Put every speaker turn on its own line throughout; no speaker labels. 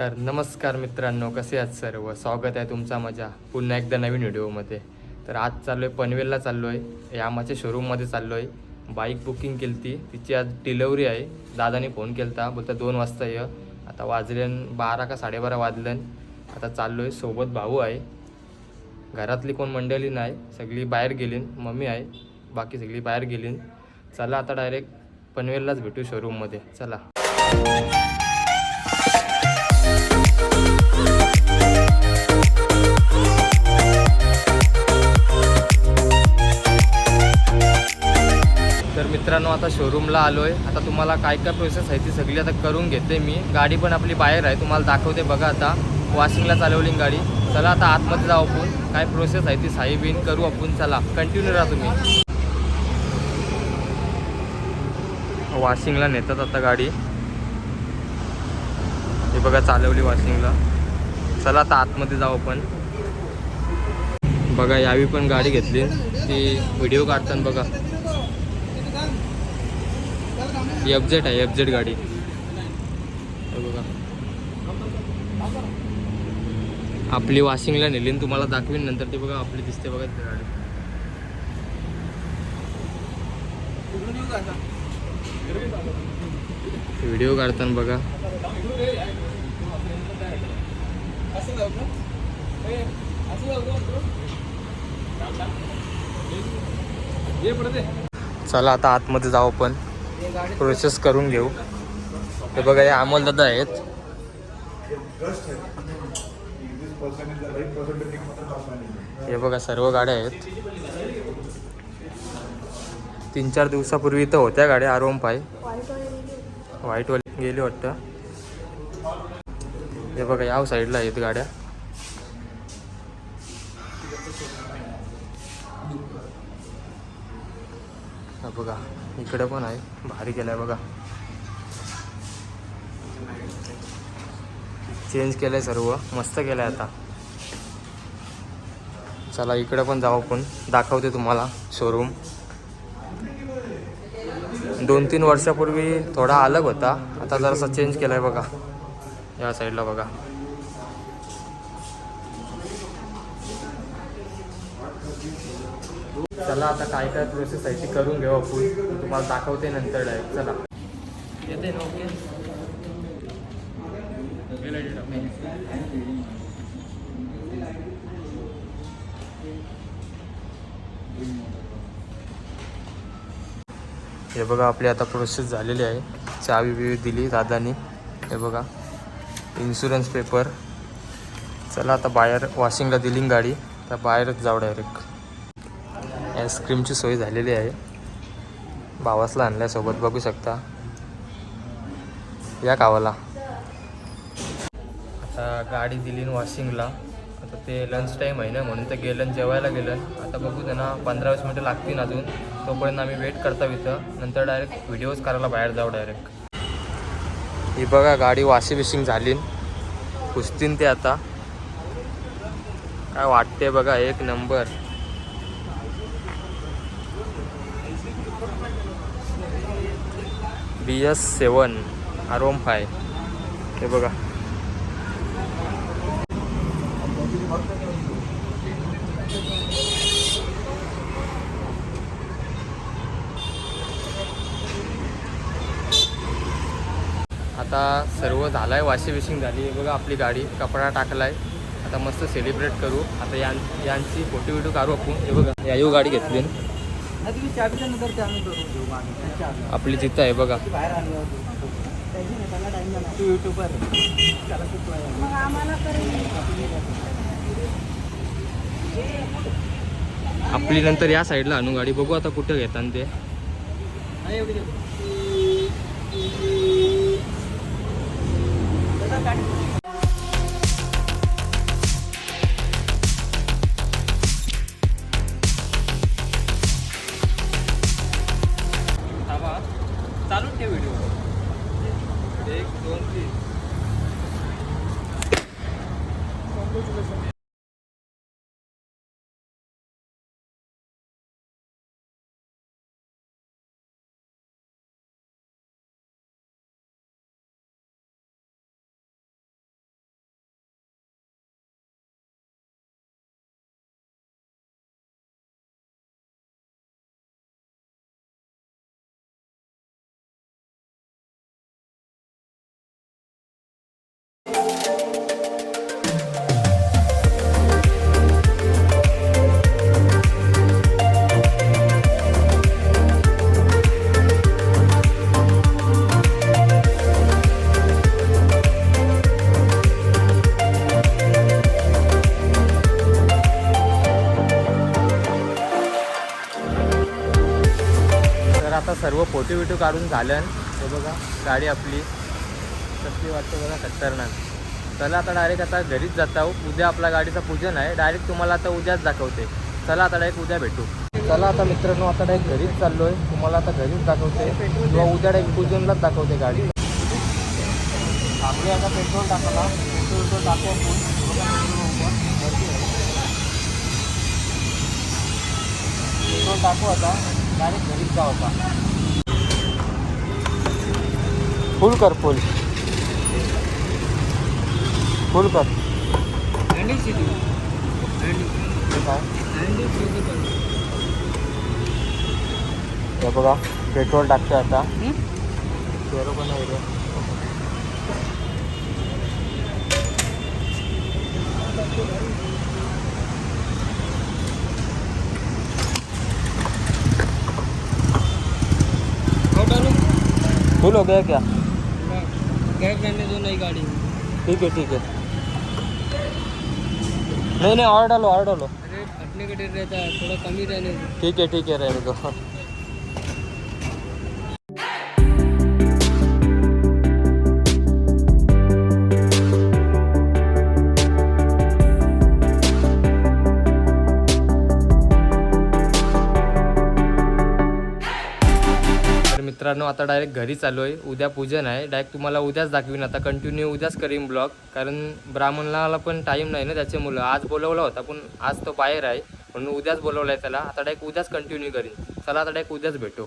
तर नमस्कार मित्रांनो कसे आहात सर्व? स्वागत आहे तुमचा मजा पुन्हा एकदा नवीन व्हिडिओमध्ये. तर आज चाललो आहे पनवेलला चाललो आहे यामाच्या शोरूममध्ये चाललो आहे बाईक बुकिंग केली ती तिची आज डिलेवरी आहे. दादाने फोन केला बोलता दोन वाजता ये. आता वाजल्यान बारा का साडेबारा वाजल्यान आता चाललो आहे सोबत भाऊ आहे. घरातली कोण मंडळी नाही. सगळी बाहेर गेलीन. मम्मी आहे. बाकी सगळी बाहेर गेलीन. चला आता डायरेक्ट पनवेललाच भेटू शोरूममध्ये चला. तर मित्रांनो आता शोरूमला आलो आहे आता तुम्हाला काय काय प्रोसेस आहे ती सगळी आता करून घेते मी. गाडी पण आपली बाहेर आहे. तुम्हाला दाखवते बघा आता. वॉशिंगला चालवली गाडी. चला आता आतमध्ये जाऊ आपण. काय प्रोसेस आहे ती साई बिन करू आपण. चला कंटिन्यू राहा तुम्ही. वॉशिंगला नेतात आता गाडी. हे बघा चालवली वॉशिंगला चला आता आतमध्ये जाऊ आपण. बघा यावी पण गाडी घेतली. ती व्हिडिओ काढताना बघा. एफ जेड आहे एफ गाडी. बघा. आपली वॉशिंगला नेली तुम्हाला दाखवीन नंतर ते बघा आपली दिसते बघा ती गाडी. व्हिडिओ काढताना बघा. चला आता आतमध्ये जाऊ आपण. प्रोसेस करून घेऊ. हे बघा हे अमोल दादा आहेत. हे बघा सर्व गाड्या आहेत. तीन चार दिवसापूर्वी इथं होत्या गाड्या आरोम पाय. व्हाईटवाली गेली वाटतं. हे बघा या साईडला आहेत गाड्या. बघा. इकडे पण आहे. भारी केलं आहे बघा. चेंज केलंय सर्व. मस्त केलंय आता. चला इकडे पण जाऊ आपण. दाखवते तुम्हाला शोरूम दोन तीन वर्षापूर्वी थोडा अलग होता. आता जरासा चेंज केलाय बघा. या साईडला बघा. चला आता काय काय प्रोसेस आहे ती करून घेऊ आपण. तुम्हाला दाखवते नंतर डायरेक्ट चला. येते ना ओके? हे बघा आपली आता प्रोसेस झालेली आहे. चावी बिवी दिली दादानी. हे बघा इन्शुरन्स पेपर चला आता बाहेर वॉशिंगला दिली गाडी. तर बाहेरच जाऊ डायरेक्ट आईस्क्रीमची सोय झालेली आहे. भावासला आणल्यासोबत बघू शकता. या गावाला. आता गाडी दिली वॉशिंगला. आता ते लंच टाईम आहे ना म्हणून तर गेलं जेवायला गेलं आता बघू त्यांना पंधरा वीस मिनटं लागतील अजून. तोपर्यंत आम्ही वेट करता इथं. नंतर डायरेक्ट व्हिडिओज करायला बाहेर जाऊ डायरेक्ट ही बघा गाडी वॉशिंग विशिंग झाली पुसतीन ते आता. काय वाटते बघा एक नंबर बी एस सेवन आरोम फाय हे बघा. आता सर्व झालं आहे वॉशिंग विशिंग झाली. आहे बघा आपली गाडी कपडा टाकला आहे आता मस्त सेलिब्रेट करू. आता यां यांची फोटो व्हिडिओ काढू आपण. हे बघा. यायू गाडी घेतली. आपली तिथं आहे बघा.
ती युट्यूबर.
आपली नंतर या साईडला आणू गाडी. बघू आता कुठं घेताना ते.
नाही,
फोटो बिटो काढून झालं हे बघा गाडी आपली. कसली वाटतं बघा खतरनाक. चला आता डायरेक्ट आता घरीच जात आहोत उद्या आपल्या गाडीचं पूजन आहे. डायरेक्ट तुम्हाला आता उद्याच दाखवते. चला आता डायरेक्ट उद्या भेटू. चला आता मित्रांनो आता डायरेक्ट घरीच चाललो आहे तुम्हाला आता घरीच दाखवते. किंवा उद्या डायरेक्ट पूजनलाच दाखवते गाडी. आपली आता पेट्रोल टाकला पेट्रोल तो टाकू पेट्रोल टाकू आता. डायरेक्ट घरीच जाऊ का फुल कर फुल। फुल कर। हे। बघा पेट्रोल टाकते आता। बरोबर नाही फुल हो गया क्या?
गैस रहने दो नई गाड़ी.
ठीक है ठीक है नहीं नहीं और डालो और डालो
अरे फटने का डर रहता है थोड़ा कम ही रहने दो
ठीक है ठीक है रहने दो मित्रांनो आता डायरेक्ट घरी चालू आहे. उद्या पूजन आहे. डायरेक्ट तुम्हाला उद्याच दाखवीन. आता कंटिन्यू उद्याच करीन ब्लॉग कारण ब्राह्मणाला पण टाईम नाही ना त्याच्यामुळं. आज बोलवला होता पण आज तो बाहेर आहे. म्हणून उद्याच बोलवला आहे त्याला. आता डायरेक्ट उद्याच कंटिन्यू करीन. चला आता डायरेक्ट उद्याच भेटू.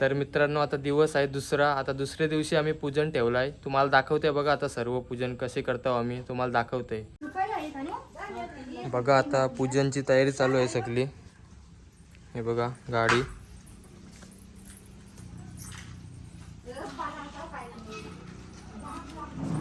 तर मित्रांनो आता दिवस आहे दुसरा. आता दुसऱ्या दिवशी आम्ही पूजन ठेवलं आहे तुम्हाला दाखवते बघा आता सर्व पूजन कसे करतो आम्ही. तुम्हाला दाखवते. बघा आता पूजनची तयारी चालू आहे सगळी. हे बघा गाडी.
Thank you.